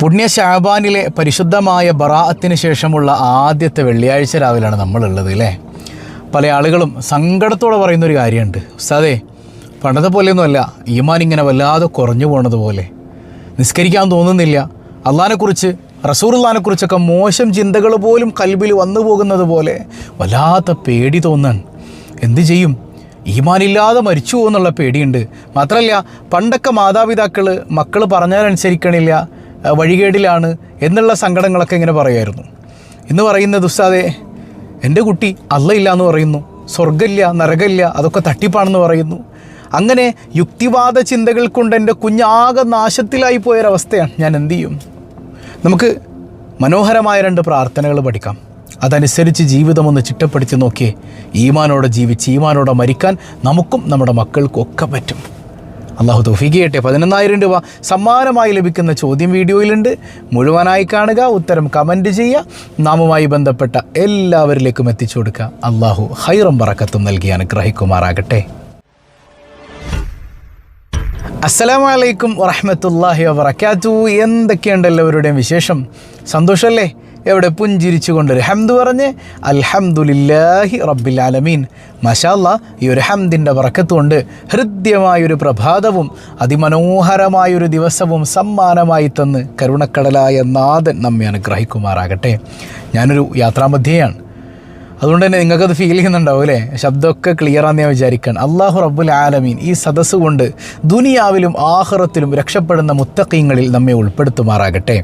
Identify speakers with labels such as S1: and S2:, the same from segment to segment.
S1: പുണ്യ ഷാബാനിലെ പരിശുദ്ധമായ ബറാഅത്തിന് ശേഷമുള്ള ആദ്യത്തെ വെള്ളിയാഴ്ച രാവിലാണ് നമ്മളുള്ളത് അല്ലേ പല ആളുകളും സങ്കടത്തോടെ പറയുന്നൊരു കാര്യമുണ്ട്. ഉസ്താദേ പണ്ടത്തെ പോലെയൊന്നുമല്ല. ഈമാൻ ഇങ്ങനെ വല്ലാതെ കുറഞ്ഞു പോണതുപോലെ നിസ്കരിക്കാൻ തോന്നുന്നില്ല. അള്ളഹാനെക്കുറിച്ച് റസൂറുല്ലാനെക്കുറിച്ചൊക്കെ മോശം ചിന്തകൾ പോലും കൽബിൽ വന്നു പോകുന്നത് പോലെ വല്ലാത്ത പേടി തോന്നാൻ. എന്തു ചെയ്യും? ഈമാനില്ലാതെ മരിച്ചു പോകുന്നുള്ള പേടിയുണ്ട്. മാത്രമല്ല പണ്ടൊക്കെ മാതാപിതാക്കൾ മക്കൾ പറഞ്ഞാലനുസരിക്കണില്ല വഴികേടിലാണ് എന്നുള്ള സങ്കടങ്ങളൊക്കെ ഇങ്ങനെ പറയുമായിരുന്നു. ഇന്ന് പറയുന്നത് ഉസ്താദെ എന്റെ കുട്ടി അല്ല ഇല്ല എന്ന് പറയുന്നു സ്വർഗമില്ല നരകമില്ല അതൊക്കെ തട്ടിപ്പാണെന്ന് പറയുന്നു. അങ്ങനെ യുക്തിവാദ ചിന്തകൾ കൊണ്ട് എന്റെ കുഞ്ഞാകെ നാശത്തിലായി പോയൊരവസ്ഥയാണ് ഞാൻ എന്തു ചെയ്യും? നമുക്ക് മനോഹരമായ രണ്ട് പ്രാർത്ഥനകൾ പഠിക്കാം. അതനുസരിച്ച് ജീവിതം ഒന്ന് ചിട്ടപ്പെടുത്തി നോക്കിയേ ഈമാനോടെ ജീവിച്ച് ഈമാനോടെ മരിക്കാൻ നമുക്കും നമ്മുടെ മക്കൾക്കും ഒക്കെ പറ്റും. അള്ളാഹു തൗഫീഖ് പതിനൊന്നായിരം രൂപ സമ്മാനമായി ലഭിക്കുന്ന ചോദ്യം വീഡിയോയിലുണ്ട്. മുഴുവനായി കാണുക ഉത്തരം കമന്റ് ചെയ്യുക. നാമുമായി ബന്ധപ്പെട്ട എല്ലാവരിലേക്കും എത്തിച്ചു കൊടുക്കുക. അള്ളാഹു ഹൈറം പറക്കത്തും നൽകി അനുഗ്രഹിക്കുമാറാകട്ടെ. അസ്സലാമു അലൈക്കും വറഹമത്തല്ലാഹി വബറക്കാത്തു എന്തൊക്കെയുണ്ട് എല്ലാവരുടെയും വിശേഷം? സന്തോഷമല്ലേ എവിടെ പുഞ്ചിരിച്ചു കൊണ്ടൊരു ഹംദ് പറഞ്ഞ് അൽഹംദുലില്ലാഹി റബ്ബിൽ ആലമീൻ. മഷാല്ല ഈ ഒരു ഹംദിന്റെ വറക്കത്തുകൊണ്ട് ഹൃദ്യമായൊരു പ്രഭാതവും അതിമനോഹരമായൊരു ദിവസവും സമ്മാനമായി തന്ന് കരുണക്കടലായ നാഥൻ നമ്മെ അനുഗ്രഹിക്കുമാറാകട്ടെ. ഞാനൊരു യാത്രാമധ്യയാണ്. അതുകൊണ്ട് തന്നെ നിങ്ങൾക്കത് ഫീൽ ചെയ്യുന്നുണ്ടാവും അല്ലേ? ശബ്ദമൊക്കെ ക്ലിയറാന്ന് ഞാൻ വിചാരിക്കുകയാണ് അള്ളാഹു റബ്ബുൽ ആലമീൻ ഈ സദസ്സ് കൊണ്ട് ദുനിയാവിലും ആഹ്റത്തിലും രക്ഷപ്പെടുന്ന മുത്തക്കീങ്ങളിൽ നമ്മെ ഉൾപ്പെടുത്തുമാറാകട്ടെ.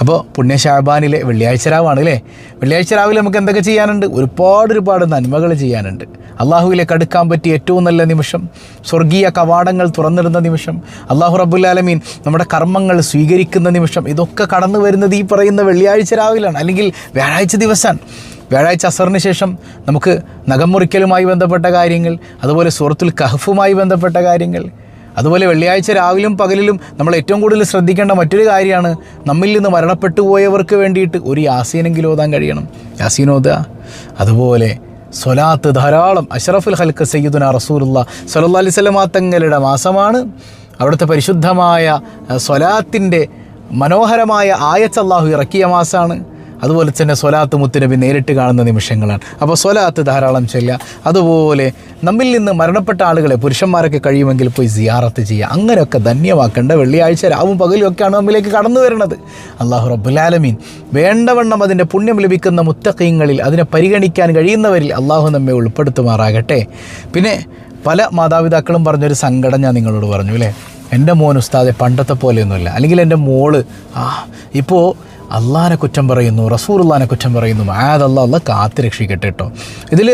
S1: അപ്പോൾ പുണ്യ ഷാബാനിലെ വെള്ളിയാഴ്ച രാവാണ് അല്ലേ? വെള്ളിയാഴ്ച രാവിലെ നമുക്ക് എന്തൊക്കെ ചെയ്യാനുണ്ട്? ഒരുപാട് ഒരുപാട് നന്മകൾ ചെയ്യാനുണ്ട്. അള്ളാഹുവിലേക്ക് അടുക്കാൻ പറ്റിയ ഏറ്റവും നല്ല നിമിഷം സ്വർഗീയ കവാടങ്ങൾ തുറന്നിടുന്ന നിമിഷം അള്ളാഹു റബ്ബുൽ ആലമീൻ നമ്മുടെ കർമ്മങ്ങൾ സ്വീകരിക്കുന്ന നിമിഷം ഇതൊക്കെ കടന്നു വരുന്നത് ഈ പറയുന്ന വെള്ളിയാഴ്ച രാവിലാണ് അല്ലെങ്കിൽ വ്യാഴാഴ്ച ദിവസമാണ് വ്യാഴാഴ്ച അസറിന് ശേഷം നമുക്ക് നഖം മുറിക്കലുമായി ബന്ധപ്പെട്ട കാര്യങ്ങൾ അതുപോലെ സുഹൃത്തുൽ കഹഫുമായി ബന്ധപ്പെട്ട കാര്യങ്ങൾ അതുപോലെ വെള്ളിയാഴ്ച രാവിലും പകലിലും നമ്മൾ ഏറ്റവും കൂടുതൽ ശ്രദ്ധിക്കേണ്ട മറ്റൊരു കാര്യമാണ് നമ്മിൽ നിന്ന് മരണപ്പെട്ടു പോയവർക്ക് വേണ്ടിയിട്ട് ഒരു യാസീനെങ്കിലും ഓതാൻ കഴിയണം. യാസീനോദ അതുപോലെ സ്വലാത്ത് ധാരാളം. അഷറഫുൽ ഹൽക്ക് സയ്യിദുന റസൂലുള്ള സലല്ലാ അലൈഹി വസല്ലമ തങ്ങളുടെ മാസമാണ്. അവിടുത്തെ പരിശുദ്ധമായ സൊലാത്തിന്റെ മനോഹരമായ അള്ളാഹു ഇറക്കിയ മാസമാണ് അതുപോലെ തന്നെ സ്വലാത്ത് മുത്തുനബി നേരിട്ട് കാണുന്ന നിമിഷങ്ങളാണ്. അപ്പോൾ സ്വലാത്ത് ധാരാളം ചെല്ലുക. അതുപോലെ നമ്മിൽ നിന്ന് മരണപ്പെട്ട ആളുകളെ പുരുഷന്മാരൊക്കെ കഴിയുമെങ്കിൽ പോയി സിയാറത്ത് ചെയ്യുക. അങ്ങനെയൊക്കെ ധന്യമാക്കേണ്ട വെള്ളിയാഴ്ച രാവും പകലും ഒക്കെയാണ് നമ്മിലേക്ക് കടന്നു വരുന്നത്. അള്ളാഹു റബ്ബുലാലമീൻ വേണ്ടവണ്ണം അതിന്റെ പുണ്യം ലഭിക്കുന്ന മുത്തക്കീങ്ങളിൽ അതിനെ പരിഗണിക്കാൻ കഴിയുന്നവരിൽ അള്ളാഹു നമ്മെ ഉൾപ്പെടുത്തുമാറാകട്ടെ. പിന്നെ പല മാതാപിതാക്കളും പറഞ്ഞൊരു സങ്കടം ഞാൻ നിങ്ങളോട് പറഞ്ഞു അല്ലേ? എന്റെ മോൻ ഉസ്താദെ പണ്ടത്തെ പോലെയൊന്നുമില്ല. അല്ലെങ്കിൽ എന്റെ മോൾ ആ ഇപ്പോൾ അള്ളാനെ കുറ്റം പറയുന്നു റസൂറുല്ലാനെ കുറ്റം പറയുന്നു ആദ് അള്ളാഹ് അള്ളാഹ് കാത്ത് രക്ഷിക്കട്ടെ കേട്ടോ ഇതിൽ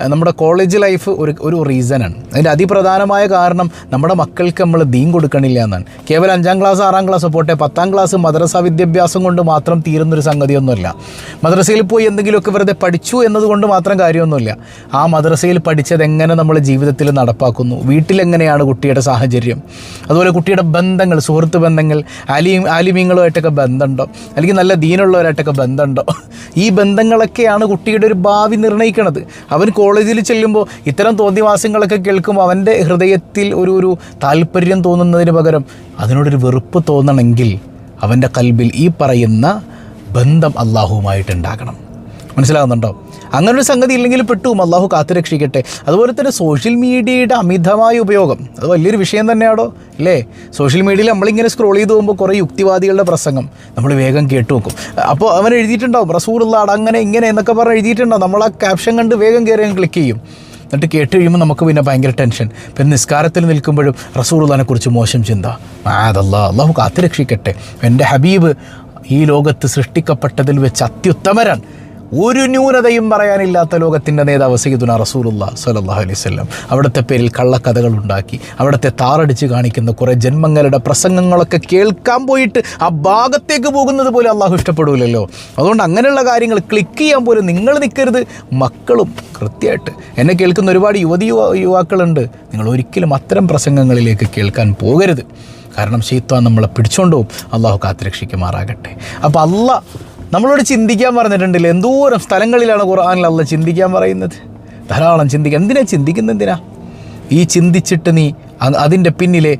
S1: നമ്മുടെ കോളേജ് ലൈഫ് ഒരു ഒരു റീസണാണ്. അതിന്റെ അതിപ്രധാനമായ കാരണം നമ്മുടെ മക്കൾക്ക് നമ്മൾ ദീൻ കൊടുക്കണില്ല എന്നാണ്. കേവലം അഞ്ചാം ക്ലാസ് ആറാം ക്ലാസ് പോട്ടെ പത്താം ക്ലാസ് മദ്രസ വിദ്യാഭ്യാസം കൊണ്ട് മാത്രം തീരുന്നൊരു സംഗതിയൊന്നുമല്ല. മദ്രസയിൽ പോയി എന്തെങ്കിലുമൊക്കെ വെറുതെ പഠിച്ചു എന്നതുകൊണ്ട് മാത്രം കാര്യമൊന്നുമില്ല. ആ മദ്രസയിൽ പഠിച്ചത് എങ്ങനെ നമ്മൾ ജീവിതത്തിൽ നടപ്പാക്കുന്നു? വീട്ടിലെങ്ങനെയാണ് കുട്ടിയുടെ സാഹചര്യം? അതുപോലെ കുട്ടിയുടെ ബന്ധങ്ങൾ സുഹൃത്ത് ബന്ധങ്ങൾ ആലിയും ആലിമീങ്ങളുമായിട്ടൊക്കെ ബന്ധമുണ്ടോ? അല്ലെങ്കിൽ നല്ല ദീനുള്ളവരായിട്ടൊക്കെ ബന്ധമുണ്ടോ? ഈ ബന്ധങ്ങളൊക്കെയാണ് കുട്ടിയുടെ ഒരു ഭാവി നിർണയിക്കുന്നത് അവൻ കോളേജിൽ ചെല്ലുമ്പോൾ ഇത്തരം തോന്നിവാസങ്ങളൊക്കെ കേൾക്കുമ്പോൾ അവന്റെ ഹൃദയത്തിൽ ഒരു ഒരു താല്പര്യം തോന്നുന്നതിന് പകരം അതിനോടൊരു വെറുപ്പ് തോന്നണമെങ്കിൽ അവന്റെ കൽബിൽ ഈ പറയുന്ന ബന്ധം അള്ളാഹുവുമായിട്ടുണ്ടാകണം മനസ്സിലാകുന്നുണ്ടോ? അങ്ങനെ ഒരു സംഗതി ഇല്ലെങ്കിൽ പെട്ടും അള്ളാഹു കാത്തുരക്ഷിക്കട്ടെ അതുപോലെ തന്നെ സോഷ്യൽ മീഡിയയുടെ അമിതമായ ഉപയോഗം അത് വലിയൊരു വിഷയം തന്നെയാണോ അല്ലേ? സോഷ്യൽ മീഡിയയിൽ നമ്മളിങ്ങനെ സ്ക്രോൾ ചെയ്ത് പോകുമ്പോൾ കുറേ യുക്തിവാദികളുടെ പ്രസംഗം നമ്മൾ വേഗം കേട്ടു നോക്കും. അപ്പോൾ അവൻ എഴുതിയിട്ടുണ്ടാവും റസൂലുള്ള അങ്ങനെ ഇങ്ങനെ എന്നൊക്കെ പറഞ്ഞ് എഴുതിയിട്ടുണ്ടാവും. നമ്മൾ ആ ക്യാപ്ഷൻ കണ്ട് വേഗം കയറി ക്ലിക്ക് ചെയ്യും. എന്നിട്ട് കേട്ട് കഴിയുമ്പോൾ നമുക്ക് പിന്നെ ഭയങ്കര ടെൻഷൻ പിന്നെ നിസ്കാരത്തിൽ നിൽക്കുമ്പോഴും റസൂർ കുറിച്ച് മോശം ചിന്ത. അതല്ല അള്ളാഹു കാത്തുരക്ഷിക്കട്ടെ എന്റെ ഹബീബ് ഈ ലോകത്ത് സൃഷ്ടിക്കപ്പെട്ടതിൽ വെച്ച് അത്യുത്തമരാണ്. ഒരു ന്യൂനതയും പറയാനില്ലാത്ത ലോകത്തിന്റെ നേതാവ് സയ്യിദുന റസൂലുള്ള സല്ലല്ലാഹു അലൈഹി വസല്ലം. അവിടുത്തെ പേരിൽ കള്ളക്കഥകൾ ഉണ്ടാക്കി. അവിടുത്തെ താറടിച്ച് കാണിക്കുന്ന കുറേ ജന്മങ്ങളുടെ പ്രസംഗങ്ങളൊക്കെ കേൾക്കാൻ പോയിട്ട് ആ ഭാഗത്തേക്ക് പോകുന്നത് പോലെ അള്ളാഹു ഇഷ്ടപ്പെടില്ലല്ലോ അതുകൊണ്ട് അങ്ങനെയുള്ള കാര്യങ്ങൾ ക്ലിക്ക് ചെയ്യാൻ പോലും നിങ്ങൾ നിൽക്കരുത് മക്കളും കൃത്യമായിട്ട് എന്നെ കേൾക്കുന്ന ഒരുപാട് യുവതി യുവ യുവാക്കളുണ്ട്. നിങ്ങൾ ഒരിക്കലും അത്തരം പ്രസംഗങ്ങളിലേക്ക് കേൾക്കാൻ പോകരുത്. കാരണം ശീത്വ നമ്മളെ പിടിച്ചോണ്ട് അള്ളാഹു കാത്തുരക്ഷിക്കുമാറാകട്ടെ. അപ്പോൾ അല്ല നമ്മളോട് ചിന്തിക്കാൻ പറഞ്ഞിട്ടുണ്ടല്ലോ. എന്തോരം സ്ഥലങ്ങളിലാണ് ഖുർആാനിൽ അല്ല ചിന്തിക്കാൻ പറയുന്നത്. ധാരാളം ചിന്തിക്കുക എന്തിനാ ചിന്തിക്കുന്നത് എന്തിനാ? ഈ ചിന്തിച്ചിട്ട് നീ അതിന്റെ പിന്നിലെ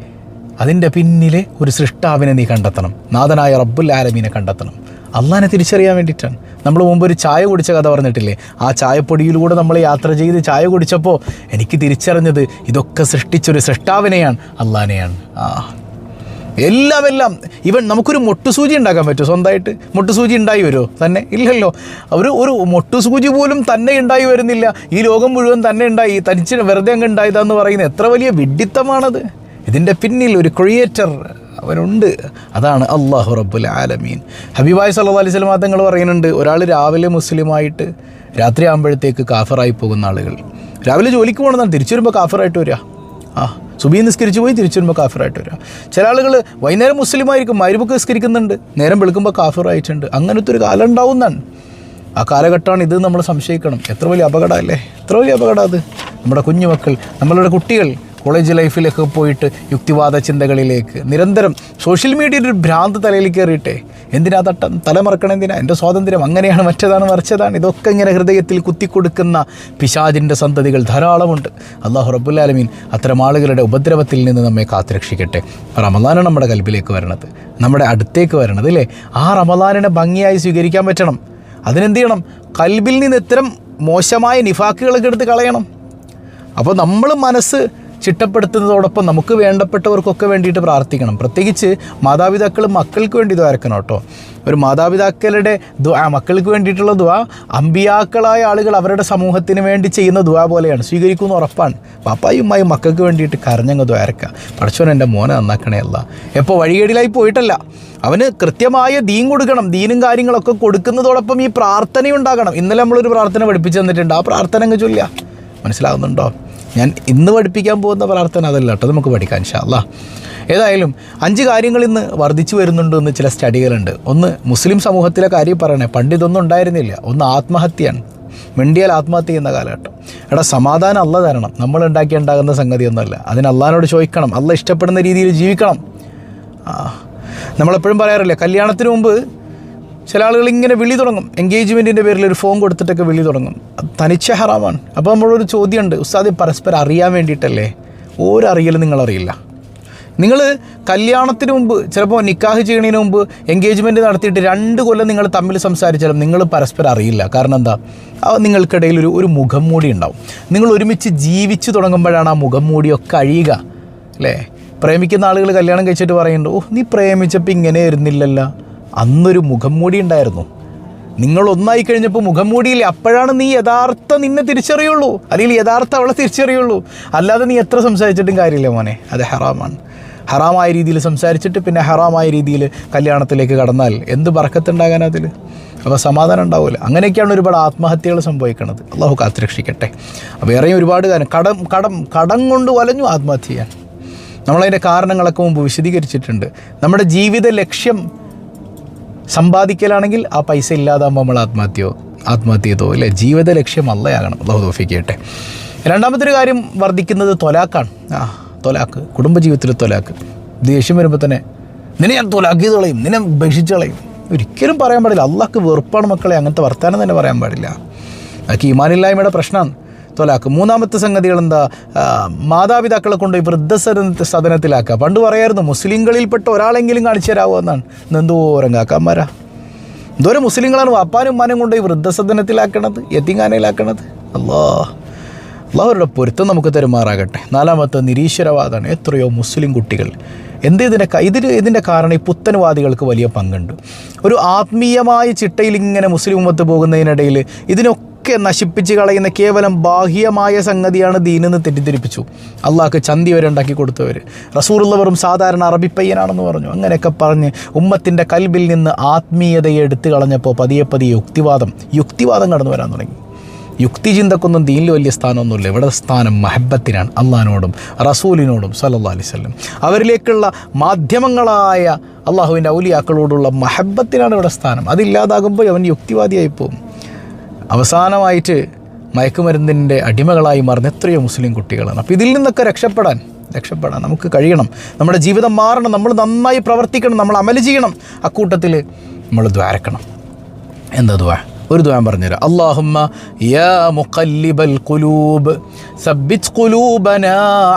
S1: അതിന്റെ പിന്നിലെ ഒരു സൃഷ്ടാവിനെ നീ കണ്ടെത്തണം. നാഥനായ റബ്ബുൽ ആലമീനെ കണ്ടെത്തണം. അള്ളാനെ തിരിച്ചറിയാൻ വേണ്ടിയിട്ടാണ്. നമ്മൾ മുമ്പ് ഒരു ചായ കുടിച്ച കഥ പറഞ്ഞിട്ടില്ലേ? ആ ചായപ്പൊടിയിലൂടെ നമ്മൾ യാത്ര ചെയ്ത് ചായ കുടിച്ചപ്പോൾ എനിക്ക് തിരിച്ചറിഞ്ഞത് ഇതൊക്കെ സൃഷ്ടിച്ചൊരു സൃഷ്ടാവിനെയാണ് അള്ളാനെയാണ് ആ. എല്ലാം എല്ലാം ഇവൻ നമുക്കൊരു മൊട്ടുസൂചി ഉണ്ടാക്കാൻ പറ്റും സ്വന്തമായിട്ട് മൊട്ടുസൂചി ഉണ്ടായി വരുമോ? തന്നെ? ഇല്ലല്ലോ. അവർ ഒരു മൊട്ടുസൂചി പോലും തന്നെ ഉണ്ടായി വരുന്നില്ല. ഈ ലോകം മുഴുവൻ തന്നെ ഉണ്ടായി. തനിച്ച് വെറുതെ അങ്ങ് ഉണ്ടായതാന്ന് പറയുന്നത് എത്ര വലിയ വിഡിത്തമാണത് ഇതിന്റെ പിന്നിൽ ഒരു ക്രിയേറ്റർ അവനുണ്ട്. അതാണ് അള്ളാഹു റബ്ബുൽ ആലമീൻ. ഹബീബായ് സല്ലാ അലൈഹി സ്വലം തങ്ങൾ പറയുന്നുണ്ട് ഒരാൾ രാവിലെ മുസ്ലിമായിട്ട് രാത്രി ആകുമ്പോഴത്തേക്ക് കാഫറായി പോകുന്ന ആളുകൾ. രാവിലെ ജോലിക്ക് പോകണമെന്നാണ്. തിരിച്ചു വരുമ്പോൾ കാഫറായിട്ട് വരിക ആ സുബി നിസ്കരിച്ച് പോയി തിരിച്ചു വരുമ്പോൾ കാഫിറായിട്ട് വരിക ചില ആളുകൾ വൈകുന്നേരം മുസ്ലിമായിരിക്കും മരുമുക്ക് നിസ്കരിക്കുന്നുണ്ട്. നേരം വെളുക്കുമ്പോൾ കാഫിറായിട്ടുണ്ട് അങ്ങനത്തെ ഒരു കാലം ഉണ്ടാവുന്നതാണ്. ആ കാലഘട്ടമാണ് ഇത് നമ്മൾ സംശയിക്കണം. എത്ര വലിയ അപകടമല്ലേ എത്ര വലിയ അപകടം അത്? നമ്മുടെ കുഞ്ഞുമക്കൾ നമ്മളുടെ കുട്ടികൾ കോളേജ് ലൈഫിലൊക്കെ പോയിട്ട് യുക്തിവാദ ചിന്തകളിലേക്ക് നിരന്തരം സോഷ്യൽ മീഡിയയുടെ ഒരു ഭ്രാന്ത് തലയിൽ കയറിയിട്ടെ. എന്തിനാ തട്ടം തലമറക്കണം എന്തിനാ? എന്റെ സ്വാതന്ത്ര്യം അങ്ങനെയാണ് മറ്റേതാണ് മറിച്ചതാണ്. ഇതൊക്കെ ഇങ്ങനെ ഹൃദയത്തിൽ കുത്തിക്കൊടുക്കുന്ന പിശാജിന്റെ സന്തതികൾ ധാരാളമുണ്ട്. അള്ളാഹു റബുല്ലാലമീൻ അത്തരം ആളുകളുടെ ഉപദ്രവത്തിൽ നിന്ന് നമ്മെ കാത്തുരക്ഷിക്കട്ടെ. റമദാനാണ് നമ്മുടെ കൽബിലേക്ക് വരണത്. നമ്മുടെ അടുത്തേക്ക് വരണത് അല്ലേ? ആ റമദാനിനെ ഭംഗിയായി സ്വീകരിക്കാൻ പറ്റണം. അതിനെന്ത് ചെയ്യണം? കൽബിൽ നിന്ന് ഇത്തരം മോശമായ നിഫാക്കുകളൊക്കെ എടുത്ത് കളയണം. അപ്പോൾ നമ്മൾ മനസ്സ് ചിട്ടപ്പെടുത്തുന്നതോടൊപ്പം നമുക്ക് വേണ്ടപ്പെട്ടവർക്കൊക്കെ വേണ്ടിയിട്ട് പ്രാർത്ഥിക്കണം. പ്രത്യേകിച്ച് മാതാപിതാക്കൾ മക്കൾക്ക് വേണ്ടി ദ്വാരക്കണം കേട്ടോ. ഒരു മാതാപിതാക്കളുടെ ദ്വാ മക്കൾക്ക് വേണ്ടിയിട്ടുള്ള ദ്വാ അമ്പിയാക്കളായ ആളുകൾ അവരുടെ സമൂഹത്തിന് വേണ്ടി ചെയ്യുന്ന ദ്വാ പോലെയാണ്. സ്വീകരിക്കുന്ന ഉറപ്പാണ്. പാപ്പായും ഉമ്മായും മക്കൾക്ക് വേണ്ടിയിട്ട് കരഞ്ഞങ്ങ് ദ്വാരക്കുക പഠിച്ചവൻ എന്റെ മോനെ നന്നാക്കണേ അല്ല. എപ്പോൾ വഴികേടിലായി പോയിട്ടല്ല. അവന് കൃത്യമായ ദീൻ കൊടുക്കണം. ദീനും കാര്യങ്ങളൊക്കെ കൊടുക്കുന്നതോടൊപ്പം ഈ പ്രാർത്ഥനയുണ്ടാകണം. ഇന്നലെ നമ്മളൊരു പ്രാർത്ഥന പഠിപ്പിച്ചു തന്നിട്ടുണ്ട്. ആ പ്രാർത്ഥന അങ്ങ് ചൊല്ലുക. മനസ്സിലാകുന്നുണ്ടോ? ഞാൻ ഇന്ന് പഠിപ്പിക്കാൻ പോകുന്ന പ്രാർത്ഥന അതല്ല കേട്ടോ നമുക്ക് പഠിക്കാം ഇൻഷാല്ല ഏതായാലും അഞ്ച് കാര്യങ്ങൾ ഇന്ന് വർദ്ധിച്ചു വരുന്നുണ്ട് എന്ന് ചില സ്റ്റഡികളുണ്ട്. ഒന്ന് മുസ്ലിം സമൂഹത്തിലെ കാര്യം പറയണേ പണ്ട് ഇതൊന്നും ഉണ്ടായിരുന്നില്ല. ഒന്ന് ആത്മഹത്യയാണ്. മിണ്ടിയാൽ ആത്മഹത്യ ചെയ്യുന്ന കാലഘട്ടം എടാ സമാധാനം അല്ല തരണം. നമ്മൾ ഉണ്ടാക്കി ഉണ്ടാകുന്ന സംഗതിയൊന്നുമല്ല. അതിന് അള്ളഹാനോട് ചോദിക്കണം. അല്ല ഇഷ്ടപ്പെടുന്ന രീതിയിൽ ജീവിക്കണം. നമ്മളെപ്പോഴും പറയാറില്ല കല്യാണത്തിന് മുമ്പ് ചില ആളുകൾ ഇങ്ങനെ വിളി തുടങ്ങും. എൻഗേജ്മെന്റിന്റെ പേരിൽ ഒരു ഫോൺ കൊടുത്തിട്ടൊക്കെ വിളി തുടങ്ങും. തനിച്ച ഹറാമാണ്. അപ്പോൾ നമ്മളൊരു ചോദ്യമുണ്ട് ഉസ്താദി പരസ്പരം അറിയാൻ വേണ്ടിയിട്ടല്ലേ? ഒരറിയലും നിങ്ങളറിയില്ല നിങ്ങൾ കല്യാണത്തിന് മുമ്പ് ചിലപ്പോൾ നിക്കാഹ് ചെയ്യണതിന് മുമ്പ് എൻഗേജ്മെന്റ് നടത്തിയിട്ട് രണ്ട് കൊല്ലം നിങ്ങൾ തമ്മിൽ സംസാരിച്ചാലും നിങ്ങൾ പരസ്പരം അറിയില്ല. കാരണം എന്താ? നിങ്ങൾക്കിടയിൽ ഒരു ഒരു മുഖം മൂടി ഉണ്ടാവും. നിങ്ങൾ ഒരുമിച്ച് ജീവിച്ചു തുടങ്ങുമ്പോഴാണ് ആ മുഖം മൂടിയൊക്കെ അഴിയുക. അല്ലേ? പ്രേമിക്കുന്ന ആളുകൾ കല്യാണം കഴിച്ചിട്ട് പറയുന്നുണ്ട് ഓ നീ പ്രേമിച്ചപ്പോൾ ഇങ്ങനെ ആയിരുന്നില്ലല്ലോ. അന്നൊരു മുഖം മൂടി ഉണ്ടായിരുന്നു. നിങ്ങൾ ഒന്നായി കഴിഞ്ഞപ്പോൾ മുഖം മൂടിയില്ലേ? അപ്പോഴാണ് നീ യഥാർത്ഥ നിന്നെ തിരിച്ചറിയുള്ളൂ. അല്ലെങ്കിൽ യഥാർത്ഥ അവളെ തിരിച്ചറിയുള്ളൂ. അല്ലാതെ നീ എത്ര സംസാരിച്ചിട്ടും കാര്യമില്ല മോനെ. അത് ഹറാമാണ്. ഹറാമായ രീതിയിൽ സംസാരിച്ചിട്ട് പിന്നെ ഹറാമായ രീതിയിൽ കല്യാണത്തിലേക്ക് കടന്നാൽ എന്ത് പറക്കത്തുണ്ടാകാൻ അതിൽ അപ്പോൾ സമാധാനം ഉണ്ടാവില്ല അങ്ങനെയൊക്കെയാണ് ഒരുപാട് ആത്മഹത്യകൾ സംഭവിക്കുന്നത്. അള്ളാഹു കാത്തുരക്ഷിക്കട്ടെ. അപ്പോൾ വേറെയും ഒരുപാട് കാര്യം. കടം കടം കടം കൊണ്ട് വലഞ്ഞു ആത്മഹത്യ ചെയ്യാൻ. നമ്മളതിന്റെ കാരണങ്ങളൊക്കെ മുമ്പ് വിശദീകരിച്ചിട്ടുണ്ട്. നമ്മുടെ ജീവിത ലക്ഷ്യം സമ്പാദിക്കലാണെങ്കിൽ ആ പൈസ ഇല്ലാതാകുമ്പോൾ നമ്മൾ ആത്മഹത്യയോ ആത്മഹത്യ ചെയ്തോ. അല്ലേ? ജീവിത ലക്ഷ്യം അല്ലയാകണം അള്ളാഹു തോഫിക്കട്ടെ രണ്ടാമത്തെ ഒരു കാര്യം വർദ്ധിക്കുന്നത് തൊലാക്കാണ്. ആ തൊലാക്ക്. കുടുംബജീവിതത്തിൽ തൊലാക്ക്. ദേഷ്യം വരുമ്പോൾ തന്നെ നിന്നെ ഞാൻ തൊലാക്കി കളയും. നിന്നെ ഉപേക്ഷിച്ച് കളയും. ഒരിക്കലും പറയാൻ പാടില്ല. അള്ളാഹ്ക്ക് വെറുപ്പാണ് മക്കളെ അങ്ങനത്തെ വർത്താനം തന്നെ പറയാൻ പാടില്ല. അതൊക്കെ ഈമാനില്ലായ്മയുടെ പ്രശ്നമാണ്. തൊലാക്ക്. മൂന്നാമത്തെ സംഗതികൾ എന്താ മാതാപിതാക്കളെ കൊണ്ട് വൃദ്ധസദന സദനത്തിലാക്കുക. പണ്ട് പറയായിരുന്നു മുസ്ലിങ്ങളിൽപ്പെട്ട ഒരാളെങ്കിലും കാണിച്ചു തരാമോ എന്നാണ് എന്തോരം കാക്കാന്മാരാ എന്തോരം മുസ്ലിങ്ങളാണ് വാപ്പാനും മാനും കൊണ്ട് വൃദ്ധസദനത്തിലാക്കണത് യത്തിങ്ങാനയിലാക്കണത് അല്ലാ. അള്ളാഹുരുടെ പൊരുത്തം നമുക്ക് തരുമാറാകട്ടെ. നാലാമത്തെ നിരീശ്വരവാദമാണ്. എത്രയോ മുസ്ലിം കുട്ടികൾ. എന്ത് ഇതിന്റെ ഇതിൽ ഇതിന്റെ കാരണം ഈ പുത്തൻവാദികൾക്ക് വലിയ പങ്കുണ്ട്. ഒരു ആത്മീയമായ ചിട്ടയിൽ ഇങ്ങനെ മുസ്ലിം ഉമ്മത്ത് പോകുന്നതിനിടയിൽ ഇതിനൊക്കെ നശിപ്പിച്ച് കളയുന്ന കേവലം ബാഹ്യമായ സംഗതിയാണ് ദീനെന്ന് തെറ്റിദ്ധരിപ്പിച്ചു. അള്ളാഹ്ക്ക് ചന്തി വരെ ഉണ്ടാക്കി കൊടുത്തവർ റസൂറുള്ള വെറും സാധാരണ അറബി പയ്യനാണെന്ന് പറഞ്ഞു. അങ്ങനെയൊക്കെ പറഞ്ഞ് ഉമ്മത്തിന്റെ കൽബിൽ നിന്ന് ആത്മീയതയെ എടുത്തു കളഞ്ഞപ്പോൾ പതിയെ പതിയെ യുക്തിവാദം യുക്തിവാദം കടന്നു വരാൻ തുടങ്ങി. യുക്തി ചിന്തക്കൊന്നും ദീനിൽ വലിയ സ്ഥാനമൊന്നുമില്ല. ഇവിടെ സ്ഥാനം മഹബത്തിനാണ് അള്ളഹാനോടും റസൂലിനോടും സല്ലല്ലാഹി അലൈഹി വസല്ലം. അവരിലേക്കുള്ള മാധ്യമങ്ങളായ അള്ളാഹുവിന്റെ ഔലിയാക്കളോടുള്ള മഹബത്തിനാണ് ഇവിടെ സ്ഥാനം. അതില്ലാതാകുമ്പോൾ അവൻ യുക്തിവാദിയായി പോകും. അവസാനമായിട്ട് മയക്കുമരുന്നിന്റെ അടിമകളായി മാറുന്ന എത്രയോ മുസ്ലിം കുട്ടികളാണ്. അപ്പോൾ ഇതിൽ നിന്നൊക്കെ രക്ഷപ്പെടാൻ രക്ഷപ്പെടാൻ നമുക്ക് കഴിയണം. നമ്മുടെ ജീവിതം മാറണം നമ്മൾ നന്നായി പ്രവർത്തിക്കണം നമ്മൾ അമൽ ചെയ്യണം. അക്കൂട്ടത്തിൽ നമ്മൾ ദ്വാരക്കണം. എന്താ ദ്വാ? ഒരു ദ്വാൻ പറഞ്ഞുതരാം. അള്ളാഹുമ്മ യാ മുഖല്ലിബൽ ഖുലൂബ് സബ്ബിത് കുലൂബന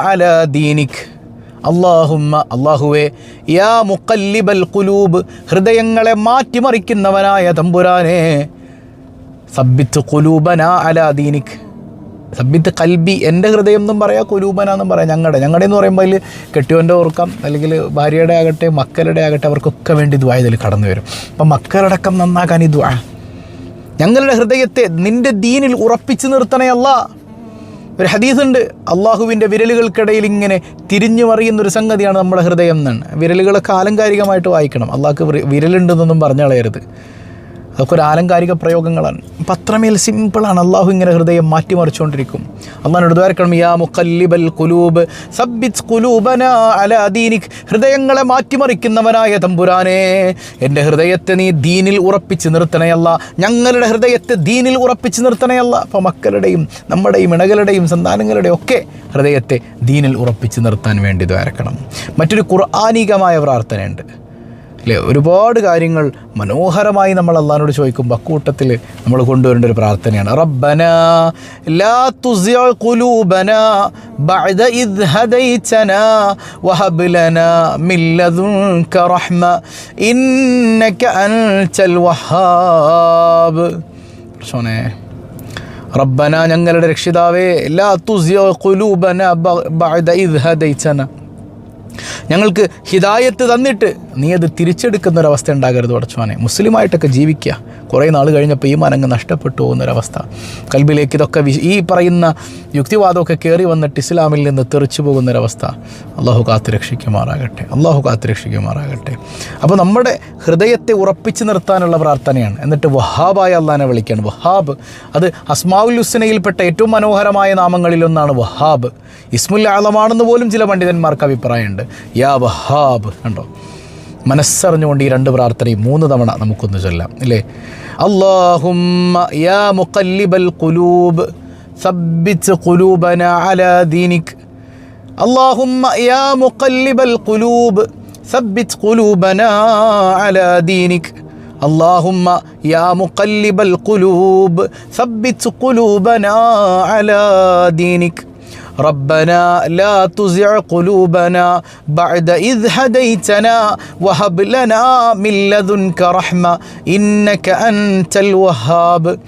S1: അലാ ദീനിക്. അള്ളാഹുമ്മ അള്ളാഹുവേ യാ മുക്കല്ലിബൽ കുലൂബ് ഹൃദയങ്ങളെ മാറ്റിമറിക്കുന്നവനായ തമ്പുരാനെ സബ്ബിത്ത് കുലൂബന അല ദീനിക്. സബ്ബിത്ത് കൽബി എന്റെ ഹൃദയം എന്നും പറയാം കുലൂബന എന്നും പറയാം ഞങ്ങളുടെ ഞങ്ങളുടെ എന്ന് പറയുമ്പോൾ അതിൽ കെട്ടിയോന്റെ ഓർക്കാം അല്ലെങ്കിൽ ഭാര്യയുടെ ആകട്ടെ മക്കളുടെ ആകട്ടെ അവർക്കൊക്കെ വേണ്ടി ദ്വാ ഇതിൽ കടന്നു വരും. അപ്പം മക്കളടക്കം നന്നാക്കാൻ ഈ ദ്വാ ഞങ്ങളുടെ ഹൃദയത്തെ നിന്റെ ദീനിൽ ഉറപ്പിച്ചു നിർത്തണേ അല്ല. ഒരു ഹദീസുണ്ട് അള്ളാഹുവിന്റെ വിരലുകൾക്കിടയിൽ ഇങ്ങനെ തിരിഞ്ഞു മറിയുന്ന ഒരു സംഗതിയാണ് നമ്മുടെ ഹൃദയം എന്നാണ്. വിരലുകളൊക്കെ ആലങ്കാരികമായിട്ട് വായിക്കണം. അള്ളാഹ്ക്ക് വിര- വിരലുണ്ടെന്നൊന്നും പറഞ്ഞു കളയരുത്. അതൊക്കെ ഒരു ആലങ്കാരിക പ്രയോഗങ്ങളാണ്. അപ്പം അത്രമേൽ സിമ്പിളാണ്. അള്ളാഹു ഇങ്ങനെ ഹൃദയം മാറ്റിമറിച്ചുകൊണ്ടിരിക്കും. അള്ളാഹിനോട് ദ്വാരക്കണം യാ മുക്കല്ലിബൽ കുലൂബ് സബ്ബിത് കുലൂബന അല ദീനിക്. ഹൃദയങ്ങളെ മാറ്റിമറിക്കുന്നവനായ തമ്പുരാനെ എന്റെ ഹൃദയത്തെ നീ ദീനിൽ ഉറപ്പിച്ച് നിർത്തണയല്ല ഞങ്ങളുടെ ഹൃദയത്തെ ദീനിൽ ഉറപ്പിച്ച് നിർത്തണയല്ല അപ്പോൾ മക്കളുടെയും നമ്മുടെയും ഇണകളുടെയും സന്താനങ്ങളുടെയും ഒക്കെ ഹൃദയത്തെ ദീനിൽ ഉറപ്പിച്ച് നിർത്താൻ വേണ്ടി ദ്വാരക്കണം മറ്റൊരു ഖുർആാനികമായ പ്രാർത്ഥനയുണ്ട്. അല്ലേ? ഒരുപാട് കാര്യങ്ങൾ മനോഹരമായി നമ്മൾ അള്ളഹാനോട് ചോദിക്കുമ്പോൾ അക്കൂട്ടത്തിൽ നമ്മൾ കൊണ്ടുവരേണ്ട ഒരു പ്രാർത്ഥനയാണ്. റബ്ബന ലാ തുസിയ ഖുലൂബന ബഅദ ഇദ് ഹദൈതന വഹബ് ലനാ മിൻ ലദുൻക റഹ്മ ഇന്നക അൻതൽ വഹാബ്. പ്രശ്നേ റബ്ബന ഞങ്ങളുടെ രക്ഷിതാവേ ലാ തുസിയ ഖുലൂബന ബഅദ ഇദ് ഹദൈതന. ഞങ്ങൾക്ക് ഹിദായത്ത് തന്നിട്ട് നീ അത് തിരിച്ചെടുക്കുന്ന ഒരവസ്ഥ ഉണ്ടാകരുത് ഉടച്ചുവാനെ മുസ്ലിമായിട്ടൊക്കെ ജീവിക്കുക. കുറേ നാൾ കഴിഞ്ഞപ്പോൾ ഈ മനങ്ങ് നഷ്ടപ്പെട്ടു പോകുന്നൊരവസ്ഥ കൽബിലേക്ക് ഇതൊക്കെ ഈ പറയുന്ന യുക്തിവാദമൊക്കെ കയറി വന്നിട്ട് ഇസ്ലാമിൽ നിന്ന് തെറിച്ചു പോകുന്നൊരവസ്ഥ. അള്ളാഹു കാത്തു രക്ഷിക്കുമാറാകട്ടെ അള്ളാഹു കാത്തു രക്ഷിക്കുമാറാകട്ടെ അപ്പോൾ നമ്മുടെ ഹൃദയത്തെ ഉറപ്പിച്ചു നിർത്താനുള്ള പ്രാർത്ഥനയാണ്. എന്നിട്ട് വഹാബായ അള്ളഹാനെ വിളിക്കുകയാണ്. വഹാബ് അത് അസ്മാവുൽ ഹുസ്നയിൽപ്പെട്ട ഏറ്റവും മനോഹരമായ നാമങ്ങളിലൊന്നാണ് വഹാബ്. ഇസ്മുൽ ആലമാണെന്ന് പോലും ചില പണ്ഡിതന്മാർക്ക് അഭിപ്രായമുണ്ട്. യാ വഹാബ് കണ്ടോ? മനസ്സറിഞ്ഞുകൊണ്ട് ഈ രണ്ട് പ്രാർത്ഥനയും മൂന്ന് തവണ നമുക്കൊന്ന് ചൊല്ലാം ഇല്ലേ? അള്ളാഹുമ്മ യാ ദീനിക്. അള്ളാഹുമ്മ യാ മുക്കല്ലിബൽ കുലൂബ് ثبت قلوبنا على دينك. اللهم يا مقلب القلوب ثبت قلوبنا على دينك. ربنا لا تزع قلوبنا بعد إذ هديتنا وهب لنا من لدنك رحمة إنك أنت الوهاب.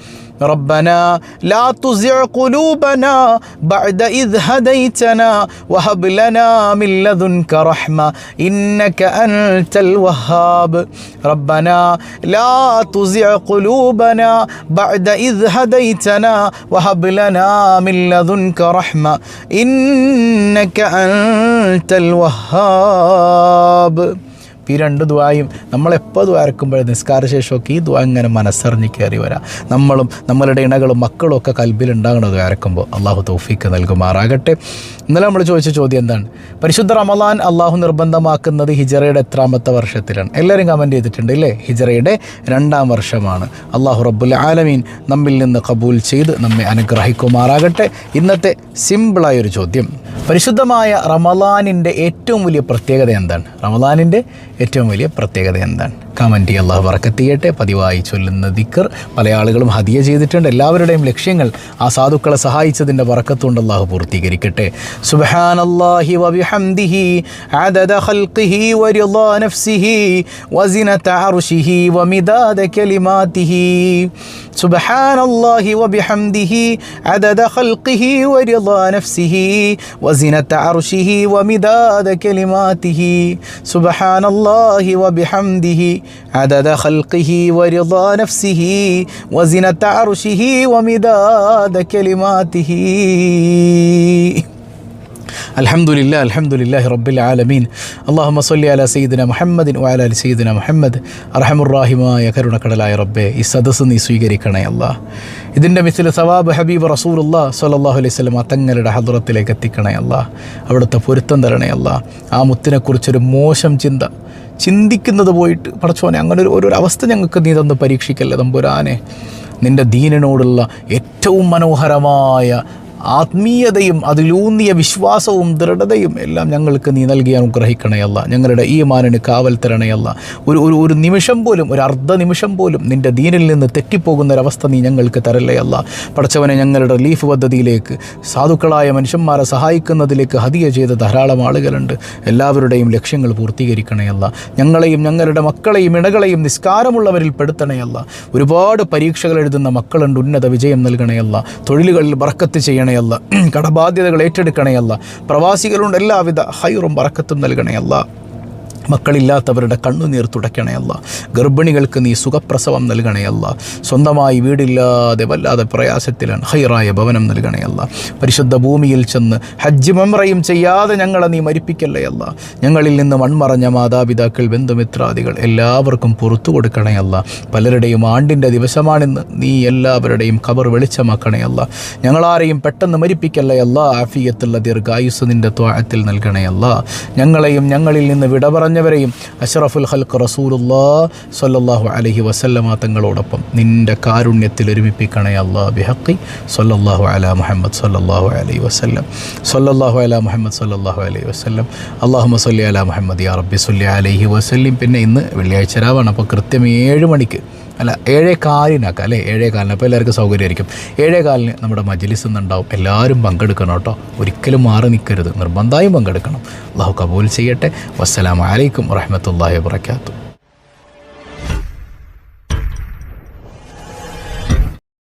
S1: ربنا لا تزع قلوبنا بعد إذ هديتنا وهب لنا من لدنك رحمة إنك أنت الوهاب. ربنا لا تزع قلوبنا بعد إذ هديتنا وهب لنا من لدنك رحمة إنك أنت الوهاب. ഈ രണ്ട് ദ്വായും നമ്മളെപ്പോൾ ദ്വാരക്കുമ്പോഴും നിസ്കാര ശേഷമൊക്കെ ഈ ദ്വാ ഇങ്ങനെ മനസ്സറിഞ്ഞ് കയറി വരാം. നമ്മളും നമ്മളുടെ ഇണകളും മക്കളും ഒക്കെ കൽബിലുണ്ടാകണം ദ്വാരക്കുമ്പോൾ അള്ളാഹു തൗഫീക്ക് നൽകുമാറാകട്ടെ. ഇന്നലെ നമ്മൾ ചോദിച്ച ചോദ്യം എന്താണ്? പരിശുദ്ധ റമലാൻ അള്ളാഹു നിർബന്ധമാക്കുന്നത് ഹിജറയുടെ എത്രാമത്തെ വർഷത്തിലാണ്. എല്ലാവരും കമന്റ് ചെയ്തിട്ടുണ്ട് ഇല്ലേ? ഹിജറയുടെ രണ്ടാം വർഷമാണ്. അള്ളാഹു റബ്ബുൽ ആലമീൻ നമ്മിൽ നിന്ന് കബൂൽ ചെയ്ത് നമ്മെ അനുഗ്രഹിക്കുമാറാകട്ടെ. ഇന്നത്തെ സിമ്പിളായൊരു ചോദ്യം. പരിശുദ്ധമായ റമലാനിന്റെ ഏറ്റവും വലിയ പ്രത്യേകത എന്താണ്? റമലാനിന്റെ ഏറ്റവും വലിയ പ്രത്യേകത എന്താണ്? കമൻറ്റ് അള്ളാഹു വറക്കത്ത് ചെയ്യട്ടെ പതിവായി ചൊല്ലുന്ന ദിക്കർ പല ആളുകളും ഹദിയ ചെയ്തിട്ടുണ്ട് എല്ലാവരുടെയും ലക്ഷ്യങ്ങൾ ആ സാധുക്കളെ സഹായിച്ചതിൻ്റെ വറക്കത്തുകൊണ്ട് അള്ളാഹു പൂർത്തീകരിക്കട്ടെ സുബ്ഹാനല്ലാഹി വബിഹംദിഹി عدد خلقه ورضا نفسه وزنة عرشه ومداد كلماته سبحان الله وبحمده عدد خلقه ورضا نفسه وزنة عرشه ومداد كلماته سبحان الله وبحمده عدد خلقه ورضا نفسه وزنة عرشه ومداد كلماته الحمد لله الحمد لله رب العالمين اللهم صل على سيدنا محمد وعلى ال سيدنا محمد അർഹമുറാഹിമായ കരുണക്കടലായ റബ്ബെ ഈ സദസ്സ് നീ സ്വീകരിക്കണേ അല്ല ഇതിൻ്റെ മിസിൽ സവാബ് ഹബീബ് റസൂലുള്ള സല്ലാഹു അലൈഹി സ്വലം തങ്ങളുടെ ഹദ്റത്തിലേക്ക് എത്തിക്കണേ അല്ല അവിടുത്തെ പൊരുത്തം തരണേ അല്ല ആ മുത്തിനെക്കുറിച്ചൊരു മോശം ചിന്ത ചിന്തിക്കുന്നത് പോയിട്ട് പടച്ചോനെ അങ്ങനെ ഒരു ഒരു അവസ്ഥ ഞങ്ങൾക്ക് നീ തന്ന് പരീക്ഷിക്കല്ലേ തമ്പുരാനെ. നിന്റെ ദീനനോടുള്ള ഏറ്റവും മനോഹരമായ ആത്മീയതയും അതിലൂന്നിയ വിശ്വാസവും ദൃഢതയും എല്ലാം ഞങ്ങൾക്ക് നീ നൽകി അനുഗ്രഹിക്കണയല്ല ഞങ്ങളുടെ ഈ മാനിന് കാവൽ തരണയല്ല ഒരു ഒരു ഒരു നിമിഷം പോലും ഒരു അർദ്ധ നിമിഷം പോലും നിന്റെ ദീനിൽ നിന്ന് തെറ്റിപ്പോകുന്ന ഒരവസ്ഥ നീ ഞങ്ങൾക്ക് തരല്ലയല്ല പടച്ചവനെ ഞങ്ങളുടെ റിലീഫ് പദ്ധതിയിലേക്ക് സാധുക്കളായ മനുഷ്യന്മാരെ സഹായിക്കുന്നതിലേക്ക് ഹതിയ ചെയ്ത ധാരാളം ആളുകളുണ്ട്. എല്ലാവരുടെയും ലക്ഷ്യങ്ങൾ പൂർത്തീകരിക്കണയല്ല ഞങ്ങളെയും ഞങ്ങളുടെ മക്കളെയും ഇണകളെയും നിസ്കാരമുള്ളവരിൽ പെടുത്തണയല്ല ഒരുപാട് പരീക്ഷകൾ എഴുതുന്ന മക്കളുണ്ട് ഉന്നത വിജയം നൽകണയല്ല തൊഴിലുകളിൽ ബറക്കത്ത് ചെയ്യണയല്ല കടബാധ്യതകൾ ഏറ്റെടുക്കണയല്ല. പ്രവാസികളുണ്ട് എല്ലാവിധ ഹൈറും ബറക്കത്തും നൽകണയല്ല. മക്കളില്ലാത്തവരുടെ കണ്ണുനീർ തുടയ്ക്കണയല്ല ഗർഭിണികൾക്ക് നീ സുഖപ്രസവം നൽകണയല്ല സ്വന്തമായി വീടില്ലാതെ വല്ലാതെ പ്രയാസത്തിലാണ് ഹൈറായ ഭവനം നൽകണയല്ല പരിശുദ്ധ ഭൂമിയിൽ ചെന്ന് ഹജ്ജ് മെമ്രയും ചെയ്യാതെ ഞങ്ങളെ നീ മരിപ്പിക്കല്ലയല്ല ഞങ്ങളിൽ നിന്ന് മൺമറഞ്ഞ മാതാപിതാക്കൾ ബന്ധുമിത്രാദികൾ എല്ലാവർക്കും പുറത്തു കൊടുക്കണയല്ല പലരുടെയും ആണ്ടിന്റെ ദിവസമാണിന്ന് നീ എല്ലാവരുടെയും ഖബർ വെളിച്ചമാക്കണയല്ല ഞങ്ങളാരെയും പെട്ടെന്ന് മരിപ്പിക്കല്ലയല്ല ആഫിയത്തുള്ള ദീർഘായുസ് നിന്റെ ത്വാഴത്തിൽ നൽകണയല്ല ഞങ്ങളെയും ഞങ്ങളിൽ നിന്ന് വിട പറഞ്ഞവരെയും അഷറഫുൽ ഹൽക്ക് റസൂലുല്ലാ സല്ലല്ലാഹു അലഹി വസല്ലമ തങ്ങളോടൊപ്പം നിന്റെ കാരുണ്യത്തിൽ ഒരുമിപ്പിക്കണേ അള്ളാ ബിഹക്കി സല്ലല്ലാഹു അല മുഹമ്മദ് സല്ലല്ലാഹു അലൈഹി വസല്ലം. സല്ലല്ലാഹു അല മുഹമ്മദ് സല്ലല്ലാഹു അലൈഹി വസല്ലം. അള്ളാഹു സല്ലി അല മുഹമ്മദ് യാ റബ്ബി സല്ലി അലൈഹി വസ്ല്ലിം. പിന്നെ ഇന്ന് വെള്ളിയാഴ്ച രാവാണ്. അപ്പോൾ കൃത്യം ഏഴ് മണിക്ക് അല്ല ഏഴേ കാലിനാക്കാം അല്ലേ? ഏഴേ കാലിന് അപ്പോൾ എല്ലാവർക്കും സൗകര്യമായിരിക്കും. ഏഴേ കാലിന് നമ്മുടെ മജ്ലിസ് എന്നുണ്ടാവും. എല്ലാവരും പങ്കെടുക്കണം കേട്ടോ. ഒരിക്കലും മാറി നിൽക്കരുത്. നിർബന്ധമായും പങ്കെടുക്കണം. അള്ളാഹു കബൂൽ ചെയ്യട്ടെ. വസ്സലാമലൈക്കും വറഹമത്തല്ലാഹി വാത്തു